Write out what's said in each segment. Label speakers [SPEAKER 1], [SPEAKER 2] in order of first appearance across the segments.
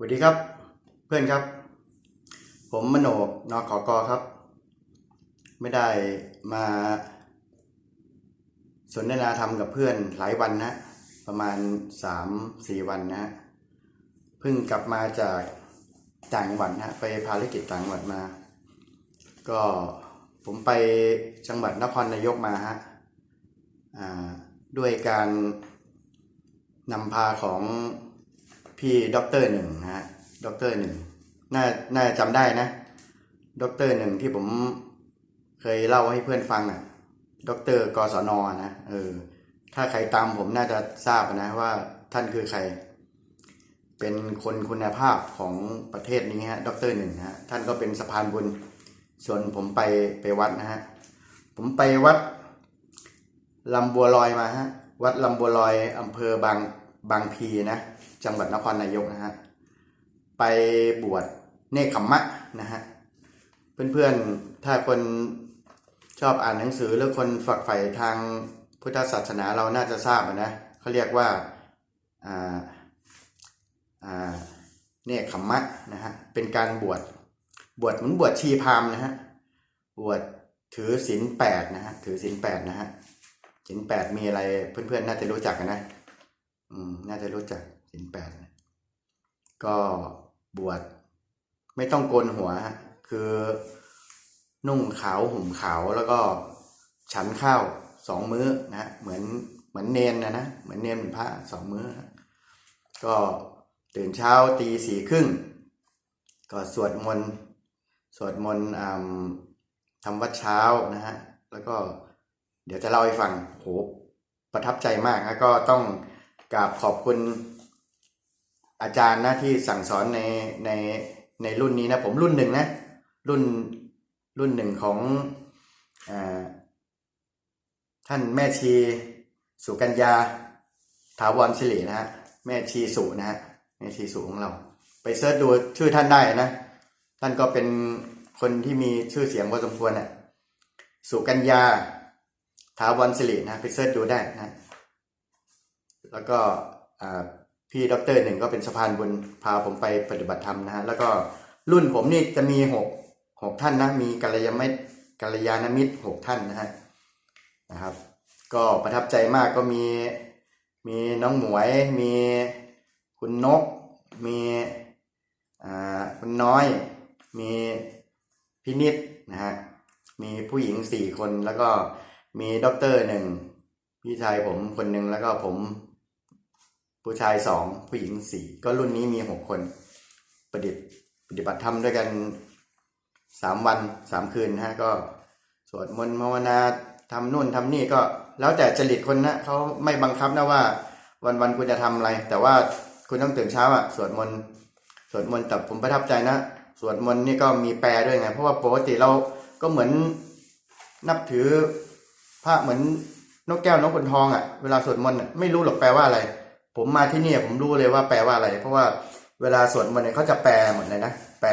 [SPEAKER 1] สวัสดีครับ เพื่อนครับ ผมมโนกนขอกอครับ ไม่ได้มาสนทนาธรรมกับเพื่อนหลายวันนะประมาณสามสี่วันนะเพิ่งกลับมาจากต่างจังหวัดนะไปภารกิจต่างจังหวัดมา ก็ผมไปจังหวัดนครนายกมาฮะด้วยการนำพาของ พี่ด็อกเตอร์หนึ่งนะฮะด็อกเตอร์หนึ่งน่าน่าจำได้นะด็อกเตอร์หนึ่งที่ผมเคยเล่าให้เพื่อนฟังอะด็อกเตอร์กศนนะเออถ้าใครตามผมน่าจะทราบนะว่าท่านคือใคร เป็นคนคุณภาพของประเทศนี้ฮะด็อกเตอร์หนึ่งฮะท่านก็เป็นสะพานบุญส่วนผมไปไปวัดนะฮะผมไปวัดลำบัวลอยมาฮะวัดลำบัวลอยอำเภอบาง บางพีนะจังหวัดนครนายกนะฮะไปบวชเนคขมมะนะฮะเพื่อนๆถ้าคนชอบอ่านหนังสือหรือคนฝักใฝ่ทางพุทธศาสนาเราน่าจะทราบนะเขาเรียกว่าอ่าอ่าเนี่ยขมมะนะฮะเป็นการบวชบวชเหมือนบวชชีพามนะฮะบวชถือศีลแปดนะฮะถือศีลแปดนะฮะศีลแปดมีอะไรเพื่อนๆน่าจะรู้จักกันนะ น่าจะรู้จักศีลแปดก็บวชไม่ต้องโกนหัวฮะคือนุ่งขาวห่มขาวแล้วก็ฉันข้าวสองมื้อนะเหมือนเหมือนเนนนะนะเหมือนเนนเหมือนพระสองมื้อ ก็ตื่นเช้าตีสี่ครึ่งก็สวดมนต์สวดมนต์ทำวัดเช้านะฮะแล้วก็เดี๋ยวจะเล่าให้ฟังโหประทับใจมากนะก็ต้อง กราบขอบคุณอาจารย์นะที่สั่งสอนในในในรุ่นนี้นะผมรุ่นหนึ่งนะ รุ่นรุ่นหนึ่งของอท่านแม่ชีสุกัญญา ถาวรสิรินะฮะแม่ชีสุนะฮะแม่ชีสุของเรา ไปเสิร์ชดูชื่อท่านได้นะ ท่านก็เป็นคนที่มีชื่อเสียงพอสมควรน่ะสุกัญญาถาวรสิรินะไปเสิร์ชดูได้นะ แล้วก็พี่ด็อกเตอร์หนึ่งก็เป็นสะพานบุญพาผมไปปฏิบัติธรรมนะฮะแล้วก็รุ่นผมนี่จะมีหกหกท่านนะมีกัลยาณมิตรกัลยาณมิตรหกท่านนะฮะนะครับ ก็ประทับใจมากก็มีมีน้องหมวย มีคุณนก มีคุณน้อย มีพินิษนะฮะมีผู้หญิงสี่คนแล้วก็มีด็อกเตอร์หนึ่งพี่ชายผมคนหนึ่งแล้วก็ผม ผู้ชายสองผู้หญิงสี่ก็รุ่นนี้มีหกคนประดิษฐ์ปฏิบัติธรรมด้วยกันสามวันสามคืนนะฮะก็สวดมนต์ภาวนาทำนู่นทำนี่ก็แล้วแต่จริตคนนะเขาไม่บังคับนะว่า วันวันคุณจะทำอะไร แต่ว่าคุณต้องตื่นเช้าอะสวดมนต์สวดมนต์แต่ผมประทับใจนะสวดมนต์นี่ก็มีแปลด้วยไง เพราะว่าปกติเราก็เหมือนนับถือพระเหมือนนกแก้วนกขุนทองอะเวลาสวดมนต์ไม่รู้หรอกแปลว่าอะไร ผมมาที่นี่ผมรู้เลยว่าแปลว่าอะไร เพราะว่าเวลาสวดมนต์เนี่ยเขาจะแปลหมดเลยนะแปล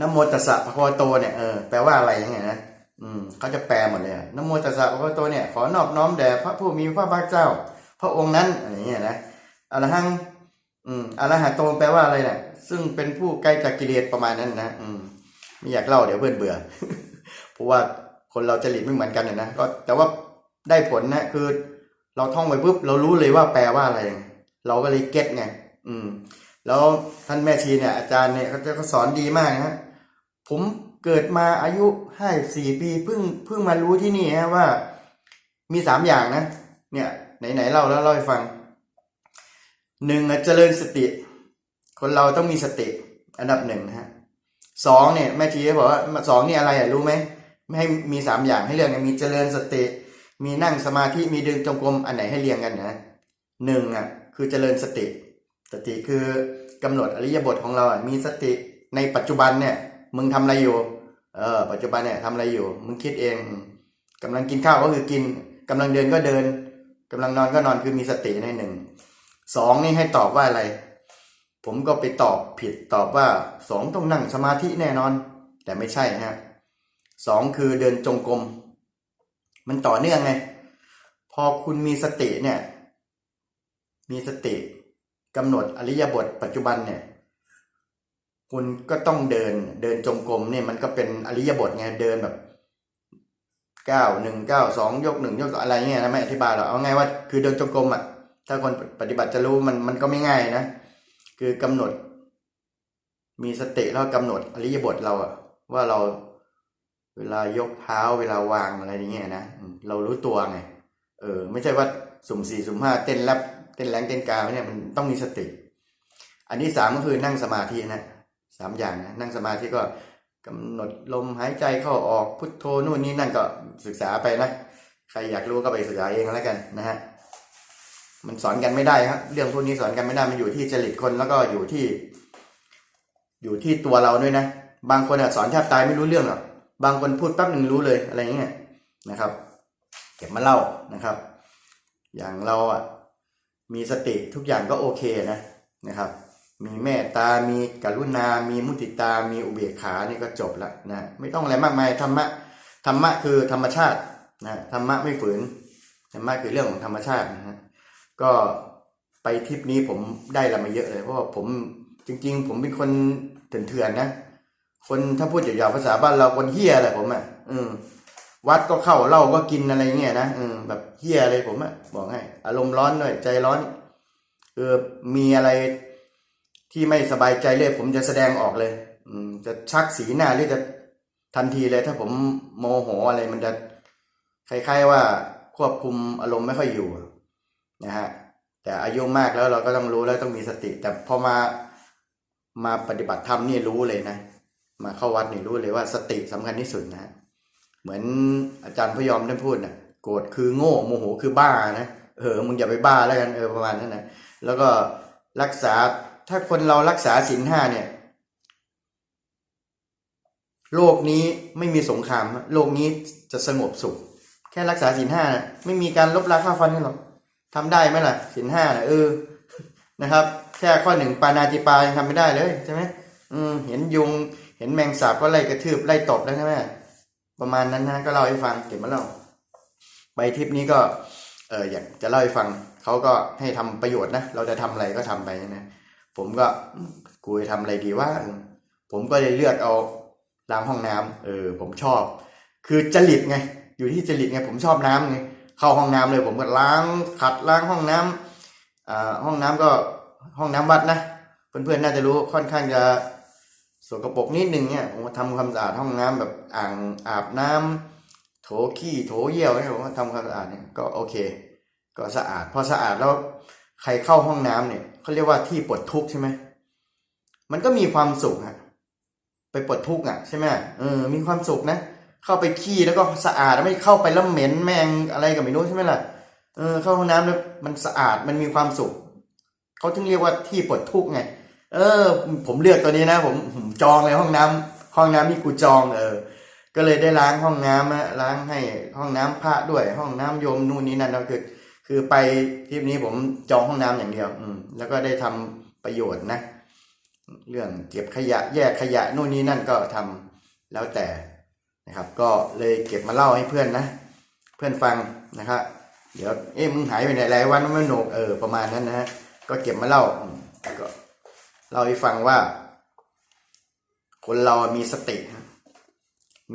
[SPEAKER 1] นโมตัสสะพระโคโตเนี่ยเออแปลว่าอะไรยังไงนะอืมเขาจะแปลหมดเลยนโมตัสสะพระพุทธโตเนี่ยขอนอบน้อมแด่พระผู้มีพระภาคเจ้า พระองค์นั้นอะไรอย่างเงี้ยนะอรหังอืมอรหัตโตแปลว่าอะไรเนี่ยซึ่งเป็นผู้ไกล้จากกิเลสประมาณนั้นนะอืมไม่อยากเล่าเดี๋ยวเพื่อนเบื่อเพราะว่าคนเราจริตไม่เหมือนกันนะนะก็แต่ว่าได้ผลนะคือ เราท่องไปปุ๊บเรารู้เลยว่าแปลว่าอะไร เราก็เลยเก็ตไงอืม แล้วท่านแม่ชีเนี่ย อาจารย์เนี่ยเขาจะเขาสอนดีมากนะผมเกิดมาอายุห้าสี่ปีเพิ่งเพิ่งมารู้ที่นี่ฮะว่า มีสามอย่างนะเนี่ยไหนๆเล่าแล้วเล่าให้ฟังหนึ่งเจริญสติ คนเราต้องมีสติ อันดับหนึ่งนะฮะสองเนี่ยแม่ชีบอกว่าสองนี่อะไรอะรู้ไหมไม่ให้มีสามอย่างให้เลือกเนี่ยมีเจริญสติ มีนั่งสมาธิมีเดินจงกรมอันไหนให้เรียงกันนะหนึ่งอะคือเจริญสติ สติคือกำหนดอริยบทของเราอะมีสติในปัจจุบันเนี่ย มึงทำอะไรอยู่เออปัจจุบันเนี่ยทำอะไรอยู่ มึงคิดเองกำลังกินข้าวก็คือกินกำลังเดินก็เดินกำลังนอนก็นอนคือมีสติในหนึ่งสองนี่ให้ตอบว่าอะไร ผมก็ไปตอบผิดตอบว่าสองต้องนั่งสมาธิแน่นอน แต่ไม่ใช่ฮะสองคือเดินจงกรม มันต่อเนื่องไง พอคุณมีสติเนี่ย มีสติกำหนดอริยบทปัจจุบันเนี่ย คุณก็ต้องเดินเดินจงกรมเนี่ยมันก็เป็นอริยบทไงเดินแบบเก้าหนึ่งเก้าสองยกหนึ่งยกอะไรเงี้ยนะไม่อธิบายหรอกเอาไงว่าคือเดินจงกรมอะถ้าคนปฏิบัติจะรู้มันมันก็ไม่ง่ายนะ คือกำหนด มีสติแล้วกำหนดอริยบทเราอะว่าเรา เวลายกเท้าเวลาวางอะไรอย่างเงี้ยนะเรารู้ตัวไงเออไม่ใช่ว่าสุ่มสี่สุ่มห้าเต้นแรปเต้นแรงเต้นกาเนี่ยมันต้องมีสติ อันที่สามก็คือนั่งสมาธินะสามอย่างนะนั่งสมาธิก็กำหนดลมหายใจเข้าออกพุทโธนู่นนี่นั่นก็ศึกษาไปนะใครอยากรู้ก็ไปศึกษาเองแล้วกันนะฮะมันสอนกันไม่ได้ครับ เรื่องพวกนี้สอนกันไม่ได้มันอยู่ที่จริตคนแล้วก็อยู่ที่ อยู่ที่ตัวเราด้วยนะ บางคนอะสอนแทบตายไม่รู้เรื่องหรอก บางคนพูดแป๊บหนึ่งรู้เลยอะไรเงี้ยนะครับ เก็บมาเล่านะครับ อย่างเราอะมีสติทุกอย่างก็โอเคนะนะครับ มีเมตตา มีกรุณา มีมุติตา มีอุเบกขานี่ก็จบละนะไม่ต้องอะไรมากมายธรรมะธรรมะคือธรรมชาตินะธรรมะไม่ฝืนธรรมะคือเรื่องของธรรมชาตินะฮะก็ไปทริปนี้ผมได้ละมาเยอะเลย เพราะว่าผมจริง ๆ ผมเป็นคนเถื่อนๆนะ คนถ้าพูดหยาบๆภาษาบ้านเราคนเฮี้ยแหละผมอะอืมวัดก็เข้าเหล้าก็กินอะไรเงี้ยนะอืมแบบเฮี้ยเลยผมอะบอกให้อารมณ์ร้อนหน่อยใจร้อนเออมีอะไรที่ไม่สบายใจเลยผมจะแสดงออกเลย อืม จะชักสีหน้าหรือจะทันทีเลย ถ้าผมโมโหอะไรมันจะคล้ายๆว่าควบคุมอารมณ์ไม่ค่อยอยู่นะฮะแต่อายุมากแล้วเราก็ต้องรู้แล้วต้องมีสติ แต่พอมามาปฏิบัติธรรมนี่รู้เลยนะ มาเข้าวัดนี่รู้เลยว่าสติสำคัญที่สุดนะ เหมือนอาจารย์พยอมท่านพูดนะโกรธคือโง่โมโหคือบ้านะเออมึงอย่าไปบ้าแล้วกันเออประมาณนั้นนะแล้วก็รักษาถ้าคนเรารักษาศีลห้าเนี่ย โลกนี้ไม่มีสงคราม โลกนี้จะสงบสุข แค่รักษาศีลห้านะไม่มีการลบราค่าฟันกันหรอกทำได้ไหมล่ะศีลห้านะเออนะครับ แค่ข้อหนึ่งปานาติปายังทำไม่ได้เลยใช่ไหมอืมเห็นยุง เห็นแมงสาบก็ไล่กระทืบไล่ตบแล้วใช่ไหมประมาณนั้นนะก็เล่าให้ฟังเก็บมาเล่าไปทริปนี้ก็เอออยากจะเล่าให้ฟังเขาก็ให้ทำประโยชน์นะเราจะทำอะไรก็ทำไปนะผมก็กูจะทำอะไรดีว่า ผมก็เลยเลือกเอาล้างห้องน้ำเออ ผมชอบ คือจริตไง อยู่ที่จริตไง ผมชอบน้ำไงเข้าห้องน้ำเลย ผมก็ล้างขัดล้างห้องน้ำอ่าห้องน้ำก็ห้องน้ำวัดนะเพื่อนๆน่าจะรู้ค่อนข้างจะ สกปรกนิดนึงเนี่ยผมทำความสะอาดห้องน้ำแบบอ่างอาบน้ำโถขี้โถเยี่ยวเนี่ยผมทำความสะอาดเนี่ยก็โอเค ก็สะอาดพอสะอาดแล้วใครเข้าห้องน้ำเนี่ยเขาเรียกว่าที่ปลดทุกข์ใช่ไหมมันก็มีความสุขฮะไปปลดทุกข์อะใช่ไหมเออมีความสุขนะ เข้าไปขี้แล้วก็สะอาดไม่เข้าไปแล้วเหม็นแมงอะไรก็ไม่รู้ใช่ไหมล่ะเออเข้าห้องน้ำแล้วมันสะอาดมันมีความสุขเขาถึงเรียกว่าที่ปลดทุกข์ไง เออ ผมเลือกตัวนี้นะ ผมจองเลยห้องน้ำห้องน้ำที่กูจองเออ ก็เลยได้ล้างห้องน้ำนะล้างให้ห้องน้ำพระด้วย ห้องน้ำโยมนู่นนี่นั่นก็คือ คือไปทริปนี้ผมจองห้องน้ำอย่างเดียว อืมแล้วก็ได้ทำประโยชน์นะ เรื่องเก็บขยะแยกขยะนู่นนี่นั่นก็ทำแล้วแต่นะครับ ก็เลยเก็บมาเล่าให้เพื่อนนะ เพื่อนฟังนะครับเดี๋ยวเอ๊ะมึงหายไปไหนหลายวันไม่หนกเออประมาณนั้นนะฮะก็เก็บมาเล่าก็ เล่าให้ฟังว่า คนเรามีสติ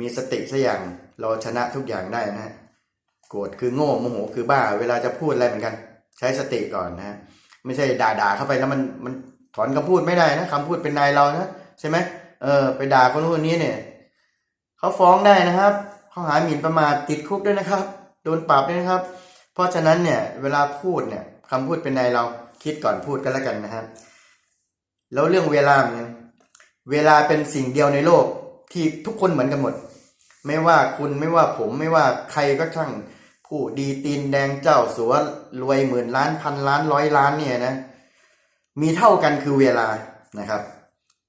[SPEAKER 1] มีสติสัอย่างเราชนะทุกอย่างได้นะฮะโกรธคือโง่โมโหคือบ้า เวลาจะพูดอะไรเหมือนกัน ใช้สติก่อนนะไม่ใช่ด่าด่าเข้าไปแล้วมันมันถอนคำพูดไม่ได้นะคำพูดเป็นนายเรานะใช่ไหมเออ ไปด่าคนนู้นคนนี้เนี่ยเขาฟ้องได้นะครับข้อหาหมิ่นประมาทติดคุกด้วยนะครับ โดนปรับด้วยนะครับ เพราะฉะนั้นเนี่ยเวลาพูดเนี่ยคำพูดเป็นนายเราคิดก่อนพูดกันแล้วกันนะครับ แล้วเรื่องเวลาเนี่ยเวลาเป็นสิ่งเดียวในโลกที่ทุกคนเหมือนกันหมด ไม่ว่าคุณไม่ว่าผมไม่ว่าใครก็ช่างผู้ดีตีนแดงเจ้าสัวรวยหมื่นล้านพันล้านร้อยล้านเนี่ยนะ มีเท่ากันคือเวลานะครับ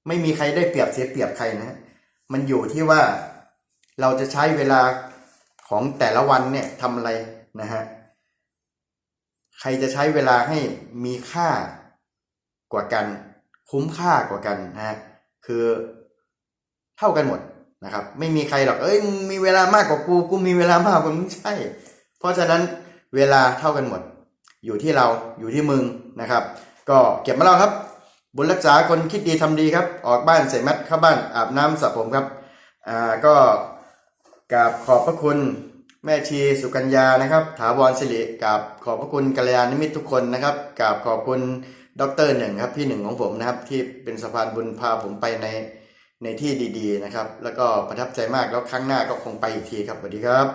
[SPEAKER 1] ไม่มีใครได้เปรียบเสียเปรียบใครนะมันอยู่ที่ว่าเราจะใช้เวลาของแต่ละวันเนี่ยทำอะไรนะฮะใครจะใช้เวลาให้มีค่ากว่ากัน คุ้มค่ากว่ากันนะฮะคือเท่ากันหมดนะครับ ไม่มีใครหรอกเอ้ยมึงมีเวลามากกว่ากูกูมีเวลามากกว่ามึงใช่ เพราะฉะนั้นเวลาเท่ากันหมด อยู่ที่เราอยู่ที่มึงนะครับ ก็เก็บมาแล้วครับ บุญรักษาคนคิดดีทำดีครับ ออกบ้านใส่แมสเข้าบ้านอาบน้ำสระผมครับอ่าก็กราบขอบพระคุณแม่ชีสุกัญญานะครับ ถาวรสิริกราบขอบพระคุณกัลยาณมิตรทุกคนนะครับกราบขอบคุณ ด็อกเตอร์หนึ่งครับพี่หนึ่งของผมนะครับที่เป็นสะพานบุญพาผมไปในในที่ดีๆนะครับ แล้วก็ประทับใจมากแล้วครั้งหน้าก็คงไปอีกทีครับสวัสดีครับ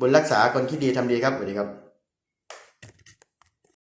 [SPEAKER 1] บุญรักษาคนคิดดีทำดีครับสวัสดีครับ